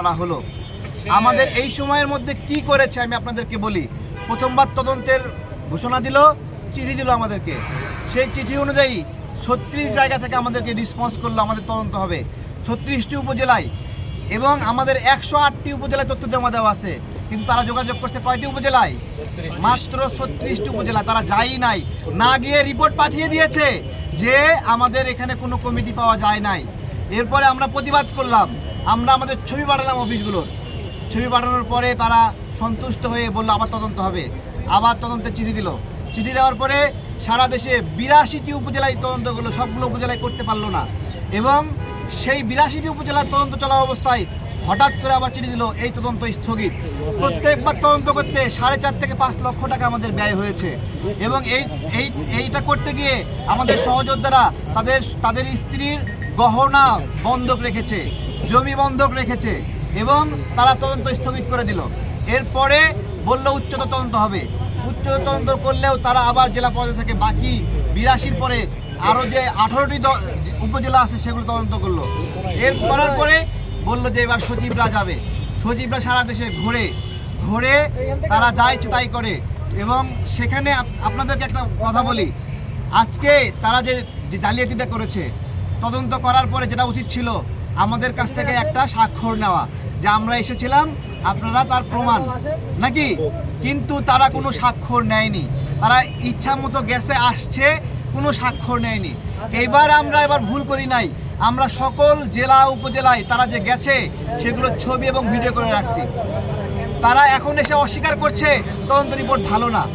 করা হলো। আমাদের এই সময়ের মধ্যে কি করেছে আমি আপনাদেরকে বলি। প্রথমবার তদন্তের ঘোষণা দিল চিঠি দিল আমাদেরকে। সেই চিঠি অনুযায়ী ছত্রিশ জায়গা থেকে আমাদেরকে রেসপন্স করল আমাদের তদন্ত হবে। ছত্রিশটি উপজেলায় এবং আমাদের একশো আটটি উপজেলায় তথ্য জমা দেওয়া আছে। কিন্তু তারা যোগাযোগ করছে কয়টি উপজেলায়? মাত্র ছত্রিশটি উপজেলা তারা যাই নাই না গিয়ে রিপোর্ট পাঠিয়ে দিয়েছে যে আমাদের এখানে কোনো কমিটি পাওয়া যায় নাই। এরপরে আমরা প্রতিবাদ করলাম। আমরা আমাদের ছবি পাঠালাম অফিসগুলোর। ছবি পাঠানোর পরে তারা সন্তুষ্ট হয়ে বলল, আবার তদন্ত হবে। আবার তদন্তের চিঠি দিল। চিঠি দেওয়ার পরে সারা দেশে বিরাশিটি উপজেলায় তদন্তগুলো সবগুলো উপজেলায় করতে পারল না। এবং সেই বিরাশিটি উপজেলার তদন্ত চলা অবস্থায় হঠাৎ করে আবার চিঠি দিল, এই তদন্ত স্থগিত। প্রত্যেকবার তদন্ত করতে সাড়ে চার থেকে পাঁচ লক্ষ টাকা আমাদের ব্যয় হয়েছে। এবং এই এই, এইটা করতে গিয়ে আমাদের সহযোদ্ধারা তাদের তাদের স্ত্রীর গহনা বন্ধক রেখেছে। জমি বন্ধক রেখেছে এবং তারা তদন্ত স্থগিত করে দিল। এরপরে বলল, উচ্চতর তদন্ত হবে। উচ্চতর তদন্ত করলেও তারা আবার জেলা পর্যায়ে থেকে বাকি বিরাশির পরে আরও যে আঠারোটি উপজেলা আছে সেগুলো তদন্ত করল। এর করার পরে বলল যে, এবার সচিবরা যাবে। সচিবরা সারা দেশে ঘুরে। ঘুরে তারা যা তাই করে। এবং সেখানে আপনাদেরকে একটা কথা বলি। আজকে তারা যে জালিয়াতিটা করেছে, তদন্ত করার পরে যেটা উচিত ছিল আমাদের কাছ থেকে একটা স্বাক্ষর নেওয়া, যে আমরা এসেছিলাম, আপনারা তার প্রমাণ। নাকি? কিন্তু তারা কোনো স্বাক্ষর নেয়নি। তারা ইচ্ছা মতো গেছে, আসছে, কোনো স্বাক্ষর নেয়নি। এবার আমরা এবার ভুল করি নাই। আমরা সকল জেলা, উপজেলায় তারা যে গেছে, সেগুলো ছবি এবং ভিডিও করে রাখছি। তারা এখন এসে অস্বীকার করছে, তদন্ত রিপোর্ট ভালো না।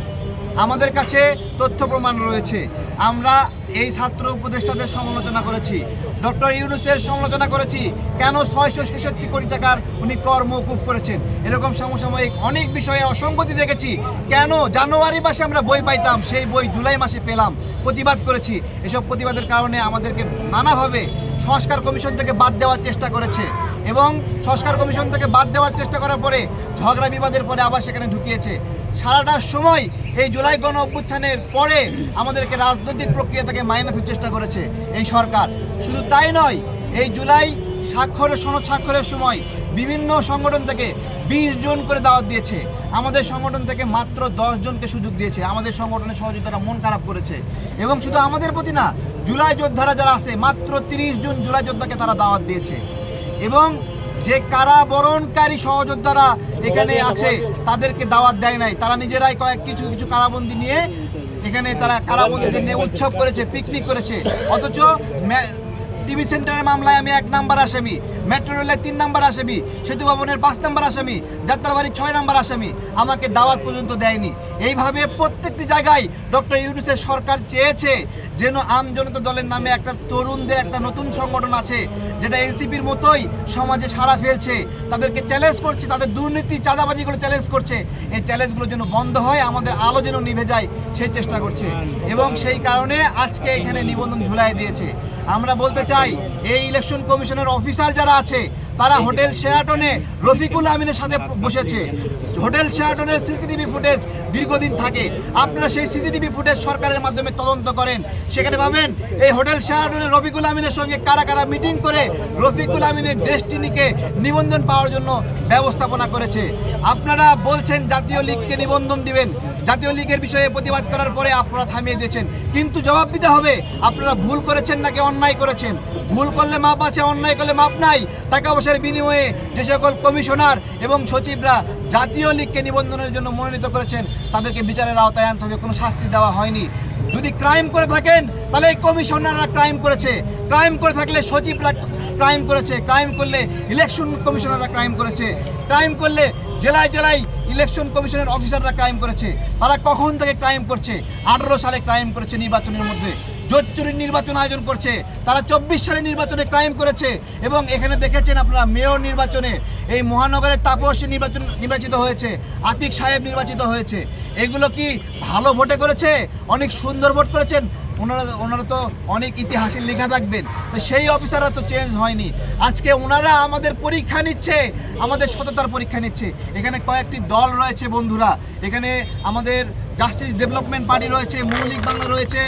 আমাদের কাছে তথ্য প্রমাণ রয়েছে। আমরা এই ছাত্র উপদেষ্টাদের সমালোচনা করেছি। ডক্টর ইউনুসের সমালোচনা করেছি। কেন ছয়শো ছেষট্টি কোটি টাকার উনি কর মৌকুফ করেছেন? এরকম সমসাময়িক অনেক বিষয়ে অসঙ্গতি দেখেছি। কেন জানুয়ারি মাসে আমরা বই পাইতাম? সেই বই জুলাই মাসে পেলাম। প্রতিবাদ করেছি। এসব প্রতিবাদের কারণে আমাদেরকে নানাভাবে সংস্কার কমিশন থেকে বাদ দেওয়ার চেষ্টা করেছে। এবং সংস্কার কমিশন থেকে বাদ দেওয়ার চেষ্টা করার পরে ঝগড়া বিবাদের পরে আবার সেখানে ঢুকিয়েছে। সারাটা সময় এই জুলাই গণ অভ্যুত্থানের পরে আমাদেরকে রাজনৈতিক প্রক্রিয়া থেকে মাইনাসের চেষ্টা করেছে এই সরকার। শুধু তাই নয়, এই জুলাই স্বাক্ষরের সনদ স্বাক্ষরের সময় বিভিন্ন সংগঠন থেকে বিশ জন করে দাওয়াত দিয়েছে। আমাদের সংগঠন থেকে মাত্র দশ জনকে সুযোগ দিয়েছে। আমাদের সংগঠনের সহযোগিতারা মন খারাপ করেছে। এবং শুধু আমাদের প্রতি না, জুলাই যোদ্ধারা যারা আছে, মাত্র তিরিশ জন জুলাই যোদ্ধাকে তারা দাওয়াত দিয়েছে। এবং যে কারাবরণকারী সহযোদ্ধারা এখানে আছে, তাদেরকে দাওয়াত দেয় নাই। তারা নিজেরাই কয়েক কিছু কিছু কারাবন্দি নিয়ে এখানে তারা কারাবন্দিদের নিয়ে উৎসব করেছে পিকনিক করেছে। অথচ টিভি সেন্টারের মামলায় আমি এক নাম্বার আসামি মেট্রো রেলের তিন নাম্বার আসামি, সেতু ভবনের পাঁচ নাম্বার আসামি, যাত্রাবাড়ির ছয় নাম্বার আসামি আমাকে দাওয়াত পর্যন্ত দেয়নি। এইভাবে প্রত্যেকটি জায়গায় ডক্টর ইউনুসের সরকার চেয়েছে যেন আম জনতা দলের নামে একটা তরুণদের একটা নতুন সংগঠন আছে, যেটা এনসিপির মতোই সমাজে সাড়া ফেলছে। তাদেরকে চ্যালেঞ্জ করছে, তাদের দুর্নীতি, চাঁদাবাজিগুলো চ্যালেঞ্জ করছে। এই চ্যালেঞ্জগুলো যেন বন্ধ হয়, আমাদের আলো যেন নিভে যায়, সেই চেষ্টা করছে। এবং সেই কারণে আজকে এখানে নিবন্ধন ঝুলাই দিয়েছে। আমরা বলতে চাই, এই ইলেকশন কমিশনের অফিসার যারা আছে তারা হোটেল শেয়াটনে রফিকুল আমিনের সাথে বসেছে। হোটেল শেয়াটনের সিসিটিভি ফুটেজ দীর্ঘদিন থাকে। আপনারা সেই সিসিটিভি ফুটেজ সরকারের মাধ্যমে তদন্ত করেন। সেখানে পাবেন এই হোটেল শেয়াটনের রফিকুল আমিনের সঙ্গে কারা কারা মিটিং করে রফিকুল আমিনের ডেস্টিনিকে নিবন্ধন পাওয়ার জন্য ব্যবস্থাপনা করেছে। আপনারা বলছেন জাতীয় লীগকে নিবন্ধন দিবেন। জাতীয় লীগের বিষয়ে প্রতিবাদ করার পরে আপনারা থামিয়ে দিয়েছেন। কিন্তু জবাব দিতে হবে, আপনারা ভুল করেছেন নাকি অন্যায় করেছেন? ভুল করলে মাপ আছে, অন্যায় করলে মাপ নাই টাকা পয়সার বিনিময়ে যে সকল কমিশনার এবং সচিবরা জাতীয় লীগকে নিবন্ধনের জন্য মনোনীত করেছেন, তাদেরকে বিচারের আওতায় আনতে হবে। কোনো শাস্তি দেওয়া হয়নি। যদি ক্রাইম করে থাকেন, তাহলে এই কমিশনাররা ক্রাইম করেছে। ক্রাইম করে থাকলে সচিবরা ক্রাইম করেছে। ক্রাইম করলে ইলেকশন কমিশনাররা ক্রাইম করেছে। ক্রাইম করলে জেলায় জেলায় ইলেকশন কমিশনের অফিসাররা ক্রাইম করেছে। তারা কখন থেকে ক্রাইম করছে? আঠারো সালে ক্রাইম করেছে নির্বাচনের মধ্যে। জোচ্চুরির নির্বাচন আয়োজন করছে। তারা চব্বিশ সালে নির্বাচনে ক্রাইম করেছে এবং এখানে দেখেছেন আপনারা, মেয়র নির্বাচনে এই মহানগরের তাপস নির্বাচন নির্বাচিত হয়েছে, আতিক সাহেব নির্বাচিত হয়েছে। এগুলো কি ভালো ভোটে করেছে? অনেক সুন্দর ভোট করেছেন? ওনারা ওনারা তো অনেক ইতিহাসে লেখা থাকবেন। তো সেই অফিসাররা তো চেঞ্জ হয়নি। আজকে ওনারা আমাদের পরীক্ষা নিচ্ছে, আমাদের সততার পরীক্ষা নিচ্ছে। এখানে কয়েকটি দল রয়েছে বন্ধুরা। এখানে আমাদের জাস্টিস ডেভেলপমেন্ট পার্টি রয়েছে, মৌলিক বাংলা রয়েছে,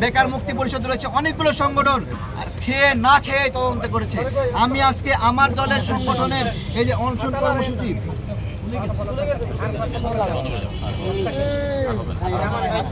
বেকার মুক্তি পরিষদ রয়েছে, অনেকগুলো সংগঠন। আর খেয়ে না খেয়ে তদন্ত করেছে। আমি আজকে আমার দলের সংগঠনের এই যে অনশন কর্মসূচি।